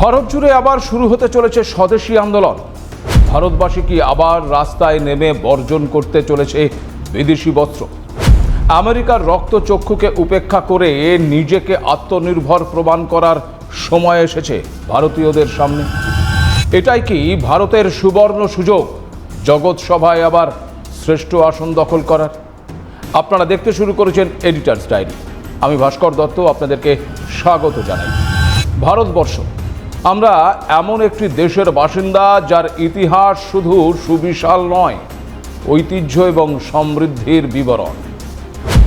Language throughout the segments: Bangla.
ভারত জুড়ে আবার শুরু হতে চলেছে স্বদেশী আন্দোলন। ভারতবাসী কি আবার রাস্তায় নেমে বর্জন করতে চলেছে বিদেশি বস্ত্র? আমেরিকার রক্তচক্ষুকে উপেক্ষা করে নিজেকে আত্মনির্ভর প্রমাণ করার সময় এসেছে ভারতীয়দের সামনে। এটাই কি ভারতের সুবর্ণ সুযোগ? জগৎ সভায় আবার শ্রেষ্ঠ আসন দখল করার? আপনারা দেখতে শুরু করেছেন এডিটার্স ডায়েরি আমি ভাস্কর দত্ত, আপনাদেরকে স্বাগত জানাই। ভারতবর্ষ আমরা এমন একটি দেশের বাসিন্দা যার ইতিহাস শুধু সুবিশাল নয়, ঐতিহ্য এবং সমৃদ্ধির বিবরণ।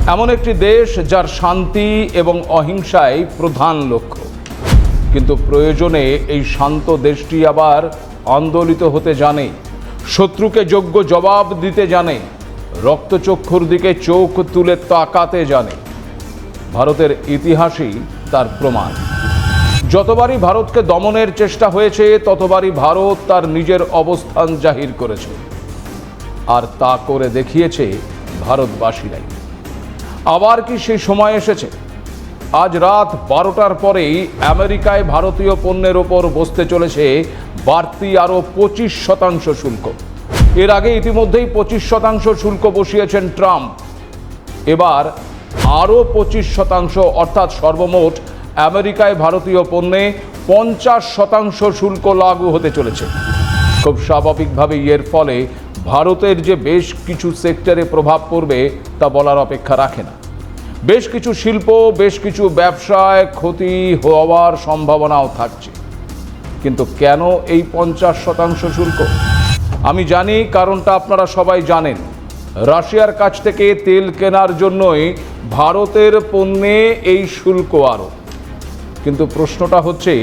এমন একটি দেশ যার শান্তি এবং অহিংসাই প্রধান লক্ষ্য। কিন্তু প্রয়োজনে এই শান্ত দেশটি আবার আন্দোলিত হতে জানে, শত্রুকে যোগ্য জবাব দিতে জানে, রক্তচক্ষুর দিকে চোখ তুলে তাকাতে জানে। ভারতের ইতিহাসই তার প্রমাণ। যতবারই ভারতকে দমনের চেষ্টা হয়েছে, ততবারই ভারত তার নিজের অবস্থান জাহির করেছে। আর তা করে দেখিয়েছে ভারতবাসীরাই। আবার কি সেই সময় এসেছে? আজ রাত বারোটার পরেই আমেরিকায় ভারতীয় পণ্যের ওপর বসতে চলেছে বাড়তি আরও পঁচিশ শতাংশ শুল্ক। এর আগে ইতিমধ্যেই পঁচিশ শতাংশ শুল্ক বসিয়েছেন ট্রাম্প। এবার আরও পঁচিশ শতাংশ, অর্থাৎ সর্বমোট আমেরিকায় ভারতীয় পণ্যে পঞ্চাশ শতাংশ শুল্ক লাগু হতে চলেছে। খুব স্বাভাবিকভাবেই এর ফলে ভারতের যে বেশ কিছু সেক্টরে প্রভাব পড়বে তা বলার অপেক্ষা রাখে না। বেশ কিছু শিল্প, বেশ কিছু ব্যবসায় ক্ষতি হওয়ার সম্ভাবনাও থাকছে। কিন্তু কেন এই পঞ্চাশ শতাংশ শুল্ক? আমি জানি, কারণটা আপনারা সবাই জানেন। রাশিয়ার কাছ থেকে তেল কেনার জন্যই ভারতের পণ্যে এই শুল্ক আরও কিন্তু প্রশ্নটা হচ্ছে,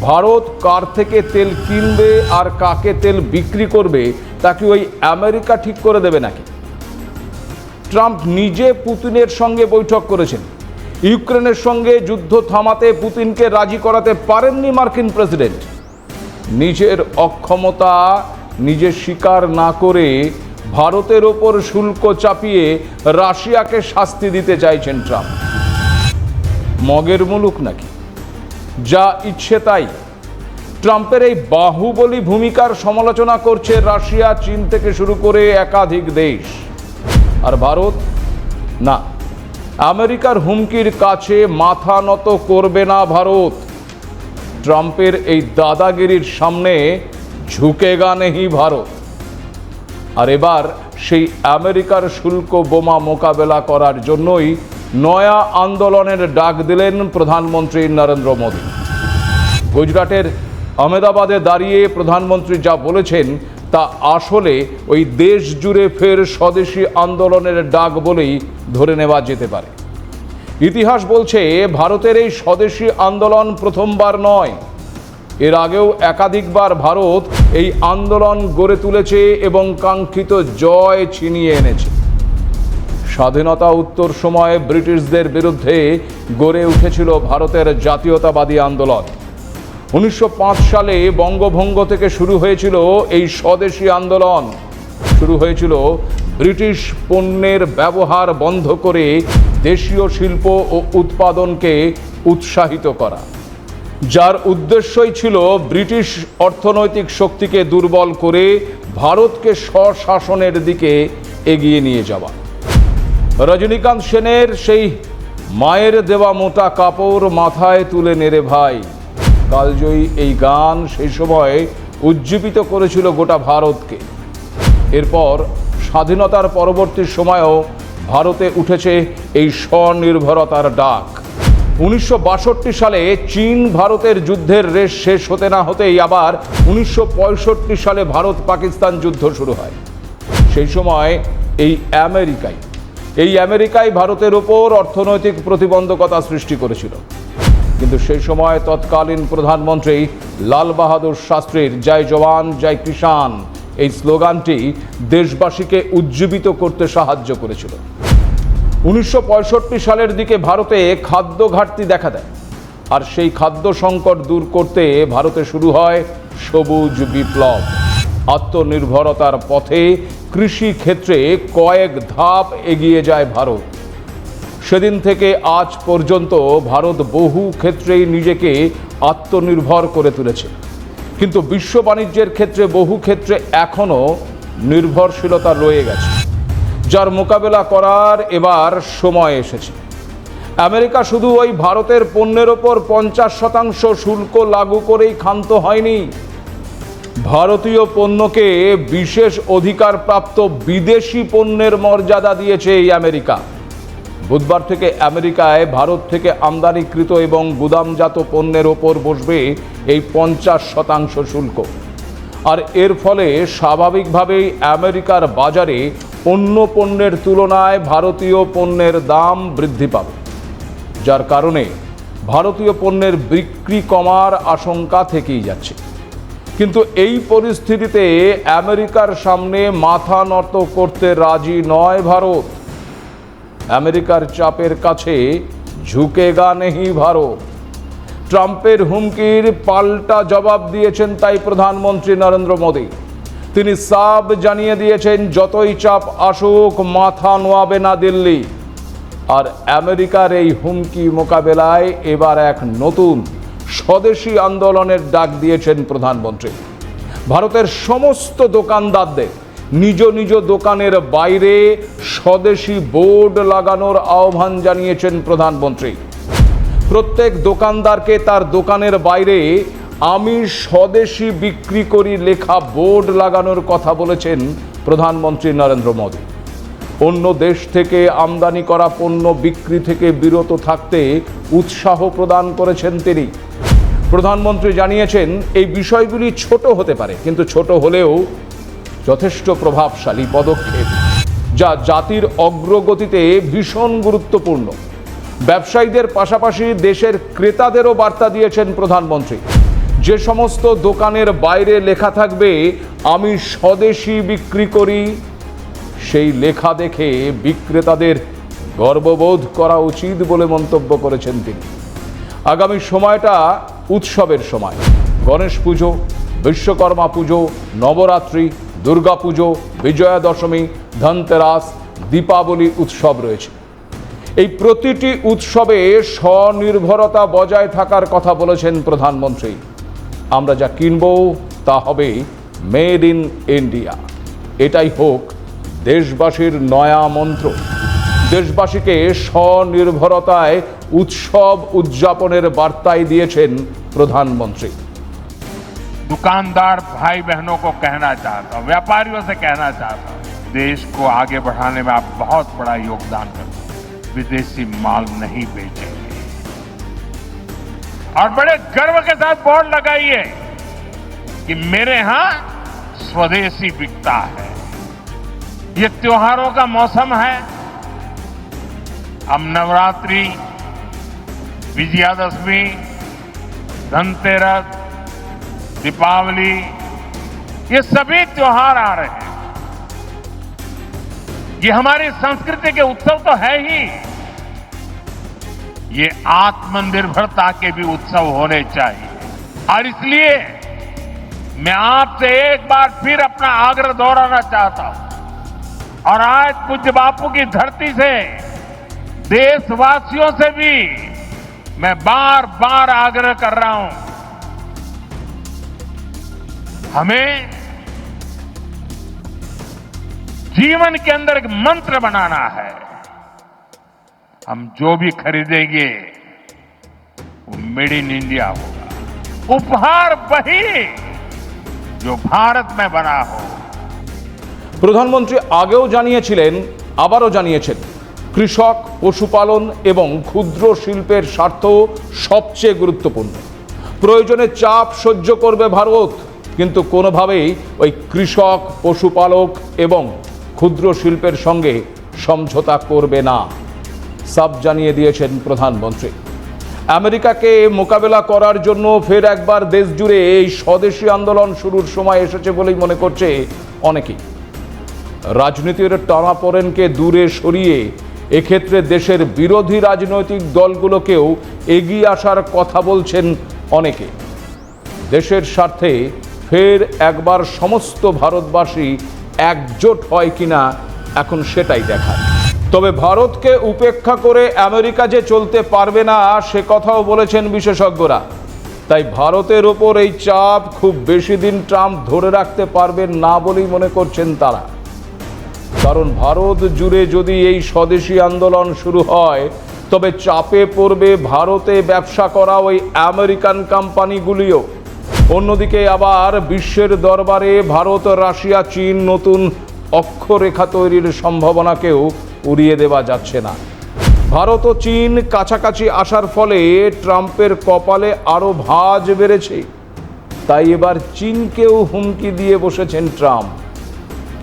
ভারত কার থেকে তেল কিনবে আর কাকে তেল বিক্রি করবে, তা কি ওই আমেরিকা ঠিক করে দেবে নাকি? ট্রাম্প নিজে পুতিনের সঙ্গে বৈঠক করেছেন। ইউক্রেনের সঙ্গে যুদ্ধ থামাতে পুতিনকে রাজি করাতে পারেননি মার্কিন প্রেসিডেন্ট। নিজের অক্ষমতা নিজে স্বীকার না করে ভারতের ওপর শুল্ক চাপিয়ে রাশিয়াকে শাস্তি দিতে চাইছেন ট্রাম্প। মগের মুলুক নাকি? যা ইচ্ছে তাই। ট্রাম্পের এই বাহুবলী ভূমিকার সমালোচনা করছে রাশিয়া, চীন থেকে শুরু করে একাধিক দেশ। আর ভারত? না। আমেরিকার হুমকির কাছে মাথা নত করবে না ভারত। ট্রাম্পের এই দাদাগিরির সামনে ঝুঁকে গা নেহি ভারত। আর এবার সেই আমেরিকার শুল্ক বোমা মোকাবেলা করার জন্যই নয়া আন্দোলনের ডাক দিলেন প্রধানমন্ত্রী নরেন্দ্র মোদী। গুজরাটের আহমেদাবাদে দাঁড়িয়ে প্রধানমন্ত্রী যা বলেছেন, তা আসলে ওই দেশ জুড়ে ফের স্বদেশী আন্দোলনের ডাক বলেই ধরে নেওয়া যেতে পারে। ইতিহাস বলছে, ভারতের এই স্বদেশী আন্দোলন প্রথমবার নয়। এর আগেও একাধিকবার ভারত এই আন্দোলন গড়ে তুলেছে এবং কাঙ্ক্ষিত জয় ছিনিয়ে এনেছে। স্বাধীনতা উত্তর সময়ে ব্রিটিশদের বিরুদ্ধে গড়ে উঠেছিল ভারতের জাতীয়তাবাদী আন্দোলন। উনিশশো পাঁচ সালে বঙ্গভঙ্গ থেকে শুরু হয়েছিল এই স্বদেশী আন্দোলন। শুরু হয়েছিল ব্রিটিশ পণ্যের ব্যবহার বন্ধ করে দেশীয় শিল্প ও উৎপাদনকে উৎসাহিত করা। যার উদ্দেশ্যই ছিল ব্রিটিশ অর্থনৈতিক শক্তিকে দুর্বল করে ভারতকে স্বশাসনের দিকে এগিয়ে নিয়ে যাওয়া। রজনীকান্ত সেনের সেই মায়ের দেওয়া মোটা কাপড় মাথায় তুলে নেড়ে ভাই। কালজয়ী এই গান সেই সময় উজ্জীবিত করেছিল গোটা ভারতকে। এরপর স্বাধীনতার পরবর্তী সময়েও ভারতে উঠেছে এই স্বনির্ভরতার ডাক। উনিশশো বাষট্টি সালে চীন ভারতের যুদ্ধের রেশ শেষ হতে না হতেই আবার উনিশশো পঁয়ষট্টি সালে ভারত পাকিস্তান যুদ্ধ শুরু হয়। সেই সময় এই আমেরিকায় এই আমেরিকায় ভারতের ওপর অর্থনৈতিক প্রতিবন্ধকতা সৃষ্টি করেছিল। কিন্তু সেই সময় তৎকালীন প্রধানমন্ত্রী লাল বাহাদুর শাস্ত্রীর জয় জওয়ান, জয় কিষান এই স্লোগানটি দেশবাসীকে উজ্জীবিত করতে সাহায্য করেছিল। উনিশশো পঁয়ষট্টি সালের দিকে ভারতে খাদ্য ঘাটতি দেখা দেয়। আর সেই খাদ্য সংকট দূর করতে ভারতে শুরু হয় সবুজ বিপ্লব। আত্মনির্ভরতার পথে কৃষি ক্ষেত্রে কয়েক ধাপ এগিয়ে যায় ভারত। সেদিন থেকে আজ পর্যন্ত ভারত বহু ক্ষেত্রেই নিজেকে আত্মনির্ভর করে তুলেছে। কিন্তু বিশ্ব বাণিজ্যের ক্ষেত্রে বহু ক্ষেত্রে এখনও নির্ভরশীলতা রয়ে গেছে। যার মোকাবেলা করার এবার সময় এসেছে। আমেরিকা শুধু ওই ভারতের পণ্যের ওপর পঞ্চাশ শতাংশ শুল্ক লাগু করেই ক্ষান্ত হয়নি। ভারতীয় পণ্যকে বিশেষ অধিকারপ্রাপ্ত বিদেশি পণ্যের মর্যাদা দিয়েছে এই আমেরিকা। বুধবার থেকে আমেরিকায় ভারত থেকে আমদানিকৃত এবং গুদামজাত পণ্যের ওপর বসবে এই পঞ্চাশ শতাংশ শুল্ক। আর এর ফলে স্বাভাবিকভাবেই আমেরিকার বাজারে অন্য পণ্যের তুলনায় ভারতীয় পণ্যের দাম বৃদ্ধি পাবে। যার কারণে ভারতীয় পণ্যের বিক্রি কমার আশঙ্কা থেকেই যাচ্ছে। কিন্তু এই পরিস্থিতিতে আমেরিকার সামনে মাথা নত করতে রাজি নয় ভারত। আমেরিকার চাপের কাছে ঝুঁকেগা নেহি ভারত। ট্রাম্পের হুমকির পাল্টা জবাব দিয়েছেন তাই প্রধানমন্ত্রী নরেন্দ্র মোদী। তিনি সাব জানিয়ে দিয়েছেন, যতই চাপ আসুক, মাথা নোয়াবে না দিল্লি। আর আমেরিকার এই হুমকি মোকাবেলায় এবার এক নতুন স্বদেশি আন্দোলনের ডাক দিয়েছেন প্রধানমন্ত্রী। ভারতের সমস্ত দোকানদারদের নিজ নিজ দোকানের বাইরে স্বদেশি বোর্ড লাগানোর আহ্বান জানিয়েছেন প্রধানমন্ত্রী। প্রত্যেক দোকানদারকে তার দোকানের বাইরে আমি স্বদেশি বিক্রি করি লেখা বোর্ড লাগানোর কথা বলেছেন প্রধানমন্ত্রী নরেন্দ্র মোদী। অন্য দেশ থেকে আমদানি করা পণ্য বিক্রি থেকে বিরত থাকতে উৎসাহ প্রদান করেছেন তিনি। প্রধানমন্ত্রী জানিয়েছেন, এই বিষয়গুলি ছোট হতে পারে, কিন্তু ছোট হলেও যথেষ্ট প্রভাবশালী পদক্ষেপ, যা জাতির অগ্রগতিতে ভীষণ গুরুত্বপূর্ণ। ব্যবসায়ীদের পাশাপাশি দেশের ক্রেতাদেরও বার্তা দিয়েছেন প্রধানমন্ত্রী। যে সমস্ত দোকানের বাইরে লেখা থাকবে, আমি স্বদেশি বিক্রি করি সেই লেখা দেখে বিক্রেতাদের গর্ববোধ করা উচিত বলে মন্তব্য করেছেন তিনি। আগামী সময়টা উৎসবের সময়। গণেশ পুজো, বিশ্বকর্মা পুজো, নবরাত্রি, দুর্গা পুজো বিজয়া দশমী ধনতেরাস, দীপাবলি উৎসব রয়েছে। এই প্রতিটি উৎসবে স্বনির্ভরতা বজায় থাকার কথা বলেছেন প্রধানমন্ত্রী। আমরা যা কিনব তা হবে মেড ইন ইন্ডিয়া। এটাই হোক দেশবাসীর নয়া মন্ত্র। দেশবাসীকে স্বনির্ভরতায় উৎসব উদযাপনের বার্তাই দিয়েছেন প্রধানমন্ত্রী दुकानदार भाई बहनों को कहना चाहता हूं व्यापारियों से कहना चाहता हूं देश को आगे बढ़ाने में आप बहुत बड़ा योगदान करते हैं विदेशी माल नहीं बेचेंगे और बड़े गर्व के साथ बोर्ड लगाइए कि मेरे यहां स्वदेशी बिकता है ये त्योहारों का मौसम है अब नवरात्रि, विजयादशमी, धनतेरस, दीपावली, ये सभी त्योहार आ रहे हैं। ये हमारी संस्कृति के उत्सव तो है ही। ये आत्मनिर्भरता के भी उत्सव होने चाहिए। और इसलिए मैं आपसे एक बार फिर अपना आग्रह दोहराना चाहता हूँ। और आज पूज्य बापू की धरती से देशवासियों से भी मैं बार बार आग्रह कर रहा हूं हमें जीवन के अंदर एक मंत्र बनाना है हम जो भी खरीदेंगे वो मेड इन इंडिया होगा उपहार वही जो भारत में बना हो প্রধানমন্ত্রী আগেও জানিয়েছিলেন আবারও জানিয়েছেন কৃষক, পশুপালন এবং ক্ষুদ্র শিল্পের স্বার্থ সবচেয়ে গুরুত্বপূর্ণ। প্রয়োজনে চাপ সহ্য করবে ভারত, কিন্তু কোনোভাবেই ওই কৃষক, পশুপালক এবং ক্ষুদ্র শিল্পের সঙ্গে সমঝোতা করবে না সাব জানিয়ে দিয়েছেন প্রধানমন্ত্রী। আমেরিকাকে মোকাবেলা করার জন্য ফের একবার দেশ জুড়ে এই স্বদেশি আন্দোলন শুরুর সময় এসেছে বলেই মনে করছে অনেকেই। রাজনীতির টানাপোড়েনকে দূরে সরিয়ে এক্ষেত্রে দেশের বিরোধী রাজনৈতিক দলগুলোকেও এগিয়ে আসার কথা বলছেন অনেকে। দেশের স্বার্থে ফের একবার সমস্ত ভারতবাসী একজোট হয় কিনা এখন সেটাই দেখার। তবে ভারতকে উপেক্ষা করে আমেরিকা যে চলতে পারবে না সে কথাও বলেছেন বিশেষজ্ঞরা। তাই ভারতের ওপর এই চাপ খুব বেশি দিন ট্রাম্প ধরে রাখতে পারবেন না বলেই মনে করছেন তারা। কারণ ভারত জুড়ে যদি এই স্বদেশী আন্দোলন শুরু হয়, তবে চাপে পড়বে ভারতে ব্যবসা করা ওই আমেরিকান কোম্পানিগুলিও। অন্যদিকে আবার বিশ্বের দরবারে ভারত, রাশিয়া, চীন নতুন অক্ষরেখা তৈরির সম্ভাবনাকেও উড়িয়ে দেওয়া যাচ্ছে না। ভারত ও চীন কাছাকাছি আসার ফলে ট্রাম্পের কপালে আরও ভাজ বেড়েছে। তাই এবার চীনকেও হুমকি দিয়ে বসেছেন ট্রাম্প।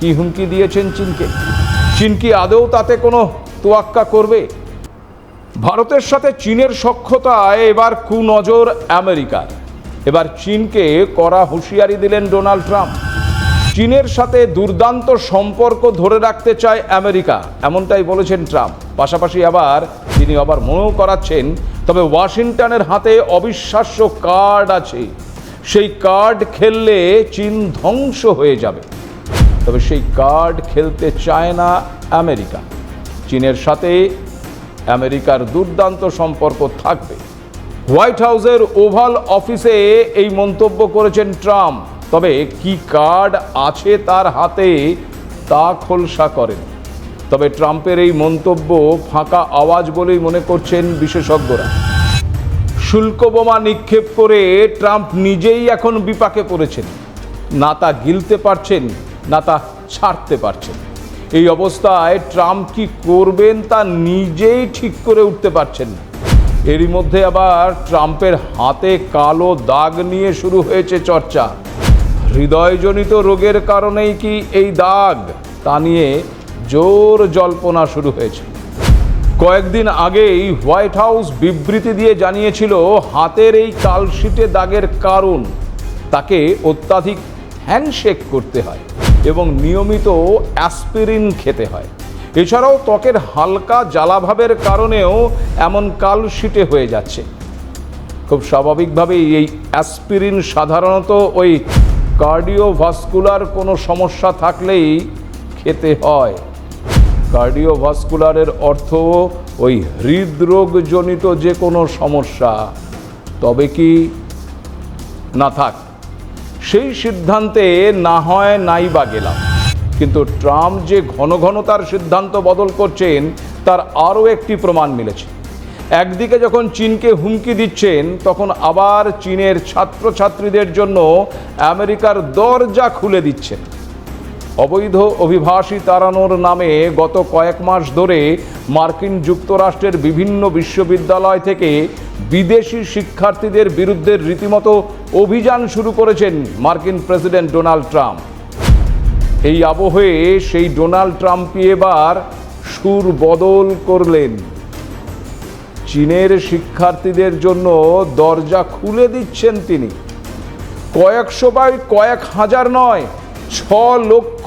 কি হুমকি দিয়েছেন চীনকে? চীন কি আদৌ তাতে কোনো তোয়াক্কা করবে? ভারতের সাথে চীনের সক্ষতায় এবার কুনজর আমেরিকার এবার চীনকে কড়া হুঁশিয়ারি দিলেন ডোনাল্ড ট্রাম্প। চীনের সাথে দুর্দান্ত সম্পর্ক ধরে রাখতে চায় আমেরিকা, এমনটাই বলেছেন ট্রাম্প। পাশাপাশি আবার তিনি আবার মনেও করাচ্ছেন, তবে ওয়াশিংটনের হাতে অবিশ্বাস্য কার্ড আছে। সেই কার্ড খেললে চীন ধ্বংস হয়ে যাবে। তবে সেই কার্ড খেলতে চায় না আমেরিকা। চীনের সাথে আমেরিকার দুর্দান্ত সম্পর্ক থাকবে। হোয়াইট হাউসের ওভাল অফিসে এই মন্তব্য করেছেন ট্রাম্প। তবে কি কার্ড আছে তার হাতে তা খোলসা করেন। তবে ট্রাম্পের এই মন্তব্য ফাঁকা আওয়াজ বলেই মনে করছেন বিশেষজ্ঞরা। শুল্ক বোমা নিক্ষেপ করে ট্রাম্প নিজেই এখন বিপাকে পড়েছেন। না তা গিলতে পারছেন না তা ছাড়তে পারছেন এই অবস্থায় ট্রাম্প কি করবেন তা নিজেই ঠিক করে উঠতে পারছেন না। এরই মধ্যে আবার ট্রাম্পের হাতে কালো দাগ নিয়ে শুরু হয়েছে চর্চা। হৃদয়জনিত রোগের কারণেই কি এই দাগ? তা নিয়ে জোর জল্পনা শুরু হয়েছে। কয়েকদিন আগেই হোয়াইট হাউস বিবৃতি দিয়ে জানিয়েছিল হাতের এই কালশিটে দাগের কারণ। তাকে অত্যাধিক হ্যান্ডশেক করতে হয়। এবং নিয়মিত অ্যাসপিরিন খেতে হয়। এছাড়াও ত্বকের হালকা জ্বালাভাবের কারণেও এমন কাল কালশিটে হয়ে যাচ্ছে। খুব স্বাভাবিকভাবেই এই অ্যাসপিরিন সাধারণত ওই কার্ডিওভাস্কুলার কোনো সমস্যা থাকলেই খেতে হয়। কার্ডিওভাস্কুলারের অর্থ ওই হৃদরোগজনিত যে কোনো সমস্যা, তবে কি না থাক। সেই সিদ্ধান্তে না হয় নাই বা গেলাম। কিন্তু ট্রাম্প যে ঘন ঘন তার সিদ্ধান্ত বদল করছেন, তার আরও একটি প্রমাণ মিলেছে। একদিকে যখন চীনকে হুমকি দিচ্ছেন, তখন আবার চীনের ছাত্রছাত্রীদের জন্য আমেরিকার দরজা খুলে দিচ্ছেন। অবৈধ অভিবাসী তাড়ানোর নামে গত কয়েক মাস ধরে মার্কিন যুক্তরাষ্ট্রের বিভিন্ন বিশ্ববিদ্যালয় থেকে বিদেশি শিক্ষার্থীদের বিরুদ্ধে রীতিমতো অভিযান শুরু করেছেন মার্কিন প্রেসিডেন্ট ডোনাল্ড ট্রাম্প। এই আবহে সেই ডোনাল্ড ট্রাম্পই এবার সুর বদল করলেন। চীনের শিক্ষার্থীদের জন্য দরজা খুলে দিচ্ছেন তিনি। কয়েকশো বাই কয়েক হাজার নয়, ছ লক্ষ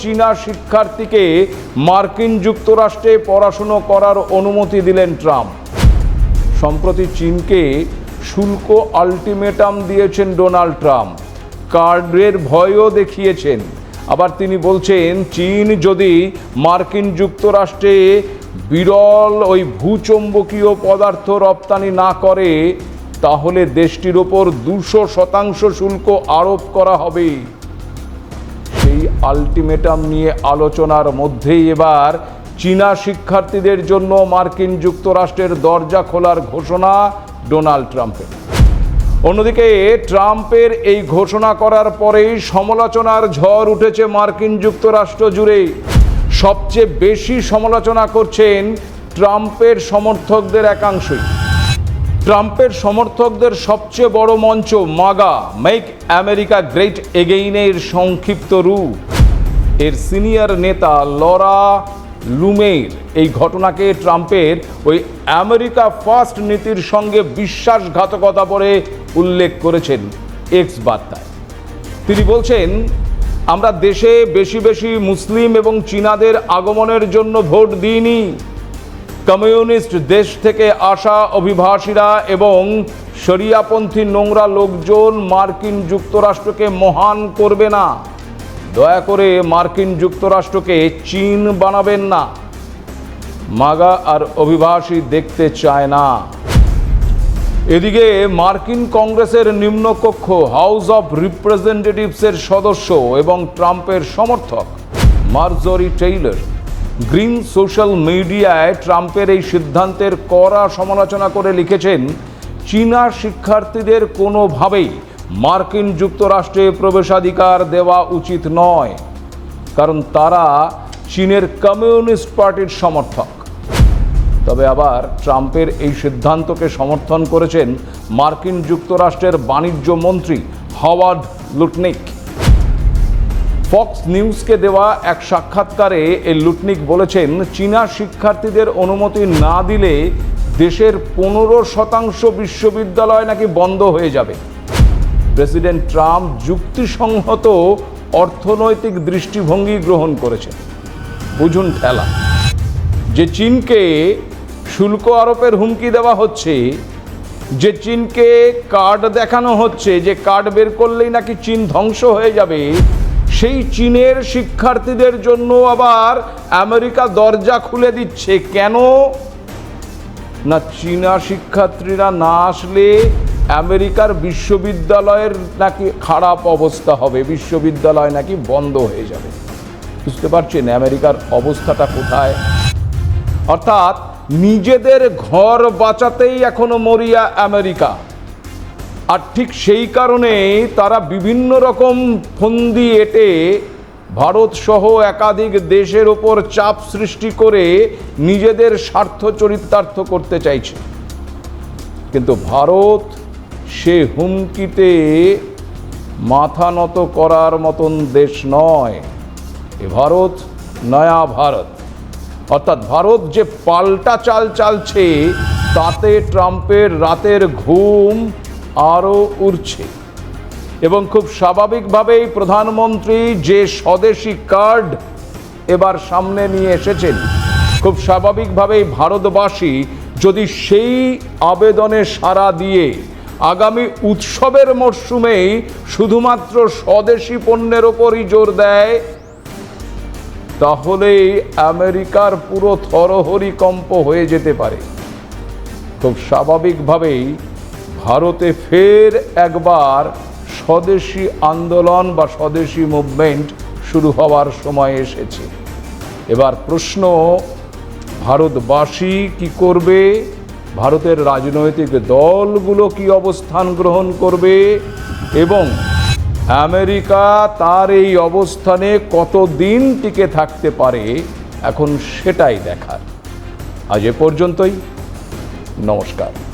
চীনা শিক্ষার্থীকে মার্কিন যুক্তরাষ্ট্রে পড়াশুনো করার অনুমতি দিলেন ট্রাম্প। সম্প্রতি চীনকে শুল্ক আলটিমেটাম দিয়েছেন ডোনাল্ড ট্রাম্প। কার্ডের ভয়ও দেখিয়েছেন। আবার তিনি বলছেন, চীন যদি মার্কিন যুক্তরাষ্ট্রে বিরল ওই ভূচম্বকীয় পদার্থ রপ্তানি না করে, তাহলে দেশটির ওপর দুশো শতাংশ শুল্ক আরোপ করা হবে। সেই আলটিমেটাম নিয়ে আলোচনার মধ্যেই এবার চীনা শিক্ষার্থীদের জন্য মার্কিন যুক্তরাষ্ট্রের দরজা খোলার ঘোষণা ডোনাল্ড ট্রাম্পের। অন্যদিকে ট্রাম্পের এই ঘোষণা করার পরেই সমালোচনার ঝড় উঠেছে মার্কিন যুক্তরাষ্ট্র জুড়ে সবচেয়ে বেশি সমালোচনা করছেন ট্রাম্পের সমর্থকদের একাংশই। ট্রাম্পের সমর্থকদের সবচেয়ে বড় মঞ্চ মাগা, মেক আমেরিকা গ্রেট এগেইনের সংক্ষিপ্ত রূপ। এর সিনিয়র নেতা লরা লুমের এই ঘটনাকে ট্রাম্পের ওই আমেরিকা ফার্স্ট নীতির সঙ্গে বিশ্বাসঘাতকতা বলে উল্লেখ করেছেন এক্স বার্তায়। তিনি বলছেন, আমরা দেশে বেশি বেশি মুসলিম এবং চীনাদের আগমনের জন্য ভোট দিইনি। কমিউনিস্ট দেশ থেকে আসা অভিবাসীরা এবং শরিয়াপন্থী নোংরা লোকজন মার্কিন যুক্তরাষ্ট্রকে মহান করবে না। দয়া করে মার্কিন যুক্তরাষ্ট্রকে চীন বানাবেন না। মাগা আর অভিবাসী দেখতে চায় না। এদিকে মার্কিন কংগ্রেসের নিম্নকক্ষ হাউস অব রিপ্রেজেন্টেটিভসের সদস্য এবং ট্রাম্পের সমর্থক মার্জরি টেইলর গ্রিন সোশ্যাল মিডিয়ায় ট্রাম্পের এই সিদ্ধান্তের কড়া সমালোচনা করে লিখেছেন, চীনা শিক্ষার্থীদের কোনোভাবেই মার্কিন যুক্তরাষ্ট্রে প্রবেশাধিকার দেওয়া উচিত নয়, কারণ তারা চীনের কমিউনিস্ট পার্টির সমর্থক। তবে আবার ট্রাম্পের এই সিদ্ধান্তকে সমর্থন করেছেন মার্কিন যুক্তরাষ্ট্রের বাণিজ্য মন্ত্রী হাওয়ার্ড লুটনিক। ফক্স নিউজকে দেওয়া এক সাক্ষাৎকারে এই লুটনিক বলেছেন, চীনা শিক্ষার্থীদের অনুমতি না দিলে দেশের পনেরো শতাংশ বিশ্ববিদ্যালয় নাকি বন্ধ হয়ে যাবে। প্রেসিডেন্ট ট্রাম্প যুক্তিসংহত অর্থনৈতিক দৃষ্টিভঙ্গি গ্রহণ করেছেন। বুঝুন ঠেলা। যে চীনকে শুল্ক আরোপের হুমকি দেওয়া হচ্ছে, যে চীনকে কার্ড দেখানো হচ্ছে, যে কার্ড বের করলেই নাকি চীন ধ্বংস হয়ে যাবে সেই চীনের শিক্ষার্থীদের জন্য আবার আমেরিকা দরজা খুলে দিচ্ছে। কেন? না চীনা শিক্ষার্থীরা না আসলে আমেরিকার বিশ্ববিদ্যালয়ের নাকি খারাপ অবস্থা হবে। বিশ্ববিদ্যালয় নাকি বন্ধ হয়ে যাবে। বুঝতে পারছেন আমেরিকার অবস্থাটা কোথায়? অর্থাৎ নিজেদের ঘর বাঁচাতেই এখনও মরিয়া আমেরিকা। আর ঠিক সেই কারণেই তারা বিভিন্ন রকম ফন্দি এঁটে ভারত সহ একাধিক দেশের ওপর চাপ সৃষ্টি করে নিজেদের স্বার্থ চরিতার্থ করতে চাইছে। কিন্তু ভারত সে হুমকিতে মাথা নত করার মতন দেশ নয়। এ ভারত নয়া ভারত। অর্থাৎ ভারত যে পাল্টা চাল চালছে, তাতে ট্রাম্পের রাতের ঘুম আরও উড়ছে। এবং খুব স্বাভাবিকভাবেই প্রধানমন্ত্রী যে স্বদেশি কার্ড এবার সামনে নিয়ে এসেছেন, খুব স্বাভাবিকভাবেই ভারতবাসী যদি সেই আবেদনে সাড়া দিয়ে আগামী উৎসবের মরশুমেই শুধুমাত্র স্বদেশি পণ্যের ওপরই জোর দেয়, তাহলেই আমেরিকার পুরো থরহরি কম্প হয়ে যেতে পারে। খুব স্বাভাবিকভাবেই ভারতে ফের একবার স্বদেশি আন্দোলন বা স্বদেশি মুভমেন্ট শুরু হওয়ার সময় এসেছে। এবার প্রশ্ন, ভারতবাসী কি করবে? ভারতের রাজনৈতিক দলগুলো কি অবস্থান গ্রহণ করবে? এবং আমেরিকা তার এই অবস্থানে কতদিন টিকে থাকতে পারে? এখন সেটাই দেখার। আজ এ পর্যন্তই। নমস্কার।